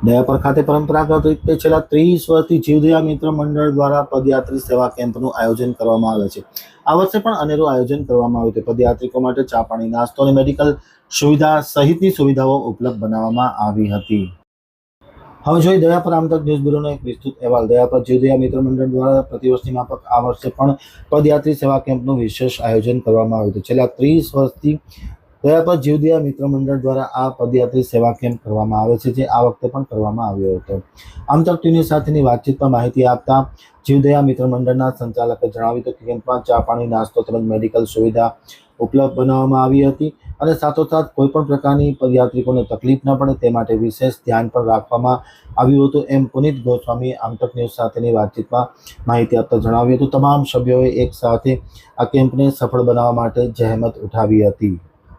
દયાપર ખાતે પરંપરાગત રીતે છેલ્લા ત્રીસ વર્ષથી જીવદયા મિત્ર મંડળ દ્વારા પદયાત્રી સેવા કેમ્પનું આયોજન કરવામાં આવે છે. આ વર્ષે પણ અનેરું આયોજન કરવામાં આવ્યું છે પદયાત્રિકો માટે ચા પાણી, નાસ્તો અને મેડિકલ સુવિધા સહિતની સુવિધાઓ ઉપલબ્ધ બનાવવામાં આવી હતી. હવે જોઈએ દયાપર આમતક ન્યૂઝ બ્યુરોનો એક વિસ્તૃત અહેવાલ. દયાપર જીવદયા મિત્ર મંડળ દ્વારા પ્રતિવર્ષની માફક આ વર્ષે પણ પદયાત્રી સેવા કેમ્પનું વિશેષ આયોજન કરવામાં આવ્યું હતું. છેલ્લા ત્રીસ વર્ષથી દયાપર જીવદિયા મિત્ર મંડળ દ્વારા આ પદયાત્રી સેવા કેમ્પ કરવામાં આવે છે, જે આ વખતે પણ કરવામાં આવ્યો હતો. આમતક સાથેની વાતચીતમાં માહિતી આપતા જીવદયા મિત્ર મંડળના સંચાલકે જણાવ્યું હતું કે કેમ્પમાં ચા પાણી, નાસ્તો તેમજ મેડિકલ સુવિધા ઉપલબ્ધ બનાવવામાં આવી હતી અને સાથોસાથ કોઈપણ પ્રકારની પદયાત્રિકોને તકલીફ ન પડે તે માટે વિશેષ ધ્યાન પણ રાખવામાં આવ્યું હતું એમ પુનિત ગોસ્વામી આમતક ન્યૂઝ સાથેની વાતચીતમાં માહિતી આપતા જણાવ્યું હતું. તમામ સભ્યોએ એક સાથે આ કેમ્પને સફળ બનાવવા માટે જહેમત ઉઠાવી હતી.